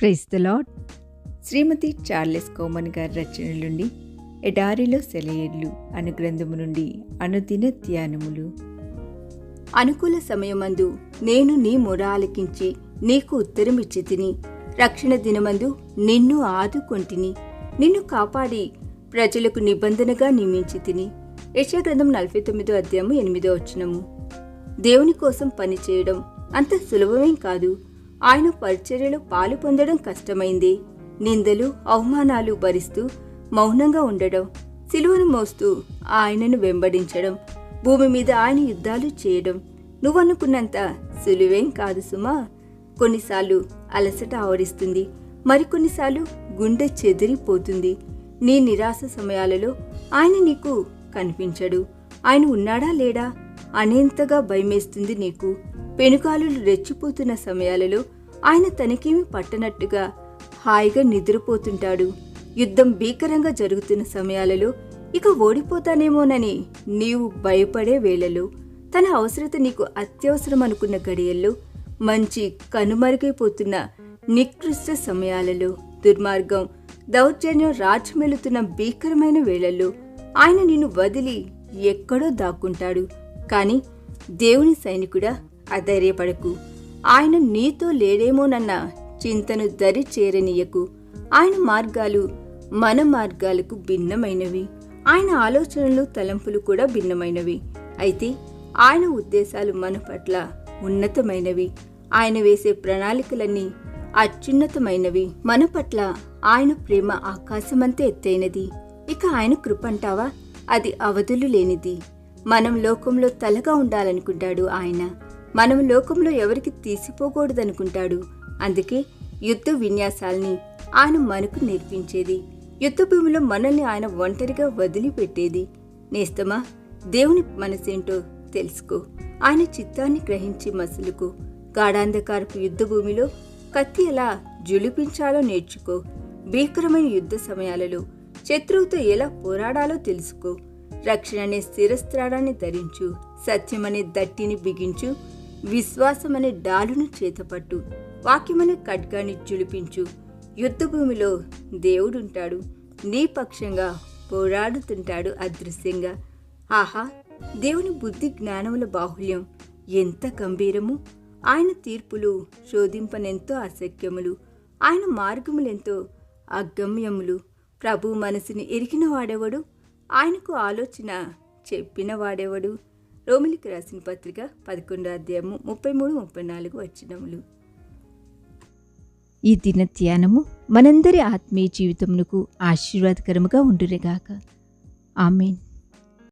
Praise the Lord Shrimati Charles Cowman గారి రచనల నుండి ఎడారిలో సెలయేర్లు అను గ్రంథము నుండి అనుదిన ధ్యానములు. అనుకూల సమయమందు నేను నీ మొర ఆలకించి నీకు ఉత్తరమిచ్చి తిని రక్షణ దినమందు నిన్ను ఆదుకొంటిని. నిన్ను కాపాడి ప్రజలకు నిబంధనగా నియమించి తిని యశాగ్రంథం నలభై తొమ్మిదో అధ్యాయము ఎనిమిదో వచ్చినము దేవుని కోసం పనిచేయడం అంత సులభమేం కాదు. ఆయన పరిచర్యలో పాలు పొందడం కష్టమైంది. నిందలు అవమానాలు భరిస్తూ మౌనంగా ఉండడం సిలువను మోస్తూ ఆయనను వెంబడించడం భూమి మీద ఆయన యుద్ధాలు చేయడం. నువ్వనుకున్నంత సులువేం కాదు సుమా. కొన్నిసార్లు అలసట ఆవరిస్తుంది. మరికొన్నిసార్లు గుండె చెదిరిపోతుంది. నీ నిరాశ సమయాలలో ఆయన నీకు కనిపించడు. ఆయన ఉన్నాడా లేడా అనేంతగా భయమేస్తుంది నీకు. పెనుకాలులు రెచ్చిపోతున్న సమయాలలో ఆయన తనకేమీ పట్టనట్టుగా హాయిగా నిద్రపోతుంటాడు. యుద్ధం భీకరంగా జరుగుతున్న సమయాలలో ఇక ఓడిపోతానేమోనని నీవు భయపడే వేళలో తన అవసరత నీకు అత్యవసరం అనుకున్న గడియల్లో మంచి కనుమరుగైపోతున్న నికృష్ట సమయాలలో దుర్మార్గం దౌర్జన్యం రాజ్యమెలుతున్న భీకరమైన వేళల్లో ఆయన నిన్ను వదిలి ఎక్కడో దాక్కుంటాడు. కాని దేవుని సైనికుడా అధైర్యపడకు. ఆయన నీతో లేడేమోనన్న చింతను దరి చేరనీయకు. ఆయన మార్గాలు మన మార్గాలకు భిన్నమైనవి. ఆయన ఆలోచనలు తలంపులు కూడా భిన్నమైనవి. అయితే ఆయన ఉద్దేశాలు మన పట్ల ఉన్నతమైనవి. ఆయన వేసే ప్రణాళికలన్నీ అత్యున్నతమైనవి. మన పట్ల ఆయన ప్రేమ ఆకాశమంతే ఎత్తైనది. ఇక ఆయన కృపంటావా అది అవధులు లేనిది. మనం లోకంలో తలగా ఉండాలనుకుంటాడు ఆయన. మనం లోకంలో ఎవరికి తీసిపోకూడదనుకుంటాడు. అందుకే యుద్ధ విన్యాసాల్ని ఆయన మనకు నేర్పించేది. యుద్ధ భూమిలో మనల్ని ఆయన ఒంటరిగా వదిలిపెట్టేది. నేస్తమా దేవుని మనసేంటో తెలుసుకో. ఆయన చిత్తాన్ని గ్రహించి మసులుకు. గాఢాంధకారపు యుద్ధ భూమిలో కత్తి ఎలా జులిపించాలో నేర్చుకో. భీకరమైన యుద్ధ సమయాలలో శత్రువుతో ఎలా పోరాడాలో తెలుసుకో. రక్షణ అనే స్థిరస్త్రాడాన్ని ధరించు. సత్యమనే దట్టిని బిగించు. విశ్వాసమనే డాలును చేతపట్టు వాక్యమనే ఖడ్గాన్ని జులిపించు యుద్ధభూమిలో దేవుడుంటాడు నీ పక్షంగా పోరాడుతుంటాడు అదృశ్యంగా. ఆహా దేవుని బుద్ధి జ్ఞానముల బాహుల్యం ఎంత గంభీరము! ఆయన తీర్పులు శోధింపనెంతో అసఖ్యములు ఆయన మార్గములెంతో అగమ్యములు. ప్రభు మనసుని ఎరిగిన వాడెవడు ఆయనకు ఆలోచన చెప్పిన వాడెవడు రోమిలికి రాసిన పత్రిక పదకొండో అధ్యాయము ముప్పై మూడు ముప్పై నాలుగు వచ్చినములు ఈ దిన ధ్యానము మనందరి ఆత్మీయ జీవితమునకు ఆశీర్వాదకరముగా ఉండురేగాక ఆమెన్.